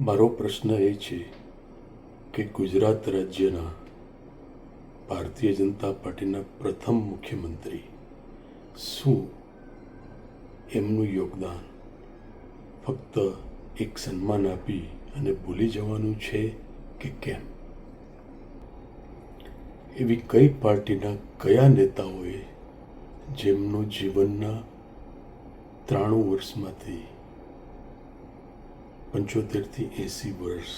મારો પ્રશ્ન એ છે કે ગુજરાત રાજ્યના ભારતીય જનતા પાર્ટીના પ્રથમ મુખ્યમંત્રી શું એમનું યોગદાન ફક્ત એક સન્માન આપી અને ભૂલી જવાનું છે કે કેમ? એવી કઈ પાર્ટીના કયા નેતાઓએ જેમનું જીવનના ત્રાણું વર્ષમાંથી પંચોતેરથી એંસી વર્ષ.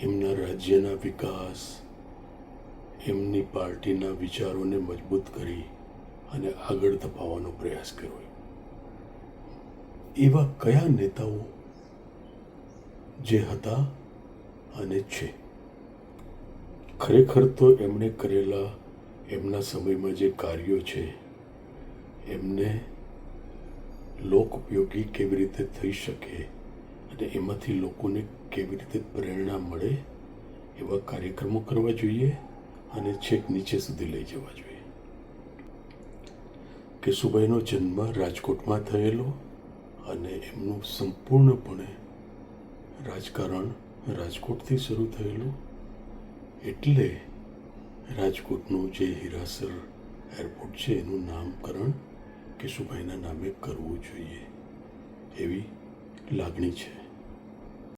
એમના રાજ્યના વિકાસ, એમની પાર્ટીના વિચારોને મજબૂત કરી અને આગળ ધપાવવાનો પ્રયાસ કર્યો એવા કયા નેતાઓ જે હતા અને છે? ખરેખર તો એમણે કરેલા એમના સમયમાં જે કાર્યો છે, એમને લોક ઉપયોગી કેવી રીતે થઈ શકે અને એમાંથી લોકોને કેવી રીતે પ્રેરણા મળે એવા કાર્યક્રમો કરવા જોઈએ અને છેક નીચે સુધી લઈ જવા જોઈએ. કેશુભાઈનો જન્મ રાજકોટમાં થયેલો અને એમનું સંપૂર્ણપણે રાજકારણ રાજકોટથી શરૂ થયેલું એટલે રાજકોટનું જે હિરાસર એરપોર્ટ છે એનું નામકરણ કેશુભાઈના નામે કરવું જોઈએ એવી લાગણી છે.